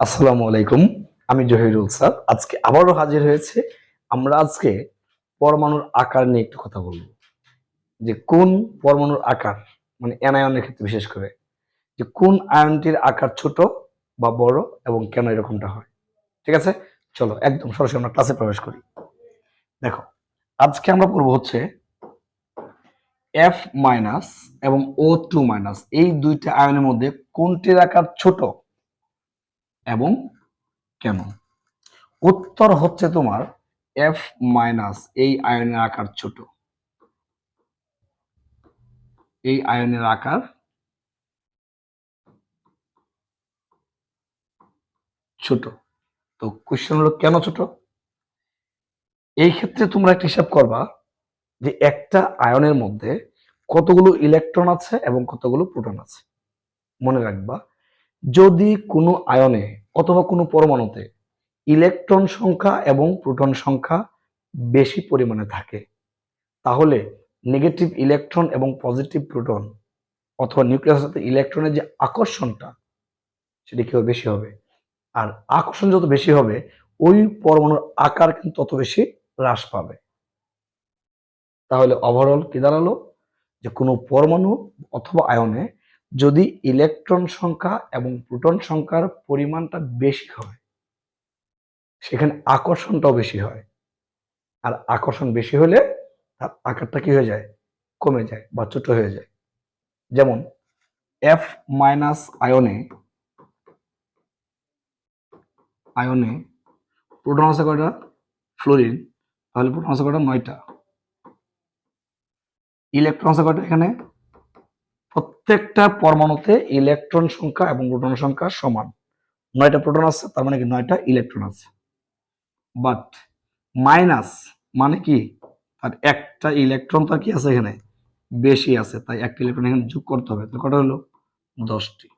আসসালামু আলাইকুম, আমি জহিরুল স্যার। আজকে আবারও হাজির হয়েছে। আমরা আজকে পরমাণুর আকার নিয়ে একটু কথা বলব। যে কোন পরমাণুর আকার মানে অ্যানায়নের ক্ষেত্রে বিশেষ করে, যে কোন আয়নটির আকার ছোট বা বড় এবং কেন এরকমটা হয়। ঠিক আছে? চলো, একদম সরাসরি আমরা ক্লাসে প্রবেশ করি। দেখো, আজকে আমরা পড়ব হচ্ছে এফ মাইনাস এবং ও টু মাইনাস এই দুইটা আয়নের মধ্যে কোনটির আকার ছোট এবং কেন? উত্তর হচ্ছে তোমার এফ মাইনাস এই আয়নের আকার ছোট। এই আয়নের আকার ছোট। তো কোশ্চেন হলো কেন ছোট? এই ক্ষেত্রে তোমরা একটা হিসাব করবা যে একটা আয়নের মধ্যে কতগুলো ইলেকট্রন আছে এবং কতগুলো প্রোটন আছে। মনে রাখবা যদি কোনো আয়নে অথবা কোনো পরমাণুতে ইলেকট্রন সংখ্যা এবং প্রোটন সংখ্যা বেশি পরিমাণে থাকে, তাহলে নেগেটিভ ইলেকট্রন এবং পজিটিভ প্রোটন অথবা নিউক্লিয়াসের সাথে ইলেকট্রনের যে আকর্ষণটা, সেটা কি হবে বেশি হবে? আর আকর্ষণ যত বেশি হবে, ওই পরমাণুর আকার কিন্তু তত বেশি হ্রাস পাবে। তাহলে ওভারঅল কি দাঁড়াল? যে কোনো পরমাণু অথবা আয়নে যদি ইলেকট্রন সংখ্যা এবং প্রোটন সংখ্যার পরিমাণটা বেশি হয়, সেখানে আকর্ষণটাও বেশি হয়। আর আকর্ষণ বেশি হলে তার আকারটা কি হয়ে যায়? কমে যায় বা ছোট হয়ে যায়। যেমন এফ মাইনাস আয়নে আয়নে প্রোটন আছে কয়টা? ফ্লোরিন তাহলে প্রোটন আছে কয়টা? নয়টা। ইলেকট্রন আছে কয়টা এখানে? প্রত্যেকটা পরমাণুতে ইলেকট্রন সংখ্যা এবং প্রোটন সংখ্যা সমান। নয়টা প্রোটন আছে, তার মানে কি নয়টা ইলেকট্রন আছে। বাট মাইনাস মানে কি? তার একটা ইলেকট্রন তার কি আছে এখানে? বেশি আছে, তাই একটা ইলেকট্রন এখানে যোগ করতে হবে। তাহলে কটা হলো? দশটি।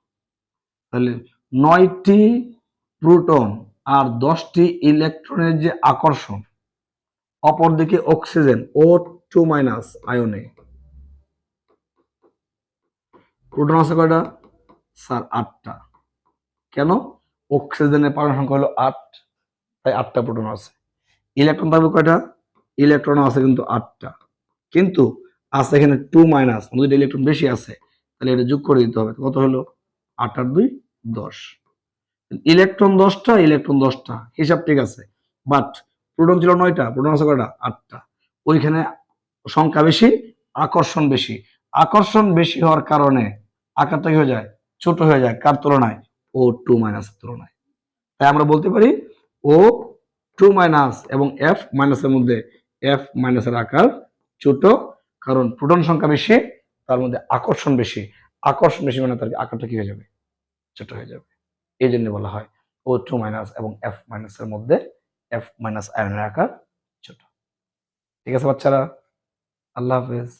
তাহলে নয়টি প্রোটন আর দশটি ইলেকট্রনের যে আকর্ষণ, অপরদিকে অক্সিজেন ও টু মাইনাস আয়নে প্রোটন আছে কয়টা স্যার, আটটা। কেন? অক্সিজেনের পারমাণবিক সংখ্যা হলো আট, তাই আটটা প্রোটন আছে। ইলেকট্রন থাকবে কয়টা? ইলেকট্রন আছে কিন্তু আটটা। কিন্তু আছে এখানে টু মাইনাস দুইটা ইলেকট্রন বেশি আছে, তাহলে এটা যোগ করে দিতে হবে। কত হলো? আট আর দুই, দশ। ইলেকট্রন দশটা ইলেকট্রন দশটা, হিসাব ঠিক আছে। বাট প্রোটন ছিল নয়টা, প্রোটন আছে কয়টা? আটটা। ওইখানে সংখ্যা বেশি, আকর্ষণ বেশি। আকর্ষণ বেশি হওয়ার কারণে আকারটা কি হয়ে যায়, ছোট হয়ে যায়, কার তুলনায়? ও টু মাইনাসের তুলনায়। তাই আমরা বলতে পারি ও টু মাইনাস এবং এফ মাইনাসের মধ্যে এফ মাইনাসের আকার ছোট, কারণ প্রোটন সংখ্যা বেশি, তার মধ্যে আকর্ষণ বেশি। আকর্ষণ বেশি মানে তার আকারটা কি হয়ে যাবে? ছোট হয়ে যাবে। এই জন্য বলা হয় ও টু মাইনাস এবং এফ মাইনাসের মধ্যে এফ মাইনাস আয়নের আকার ছোট। ঠিক আছে বাচ্চারা? আল্লাহ হাফেজ।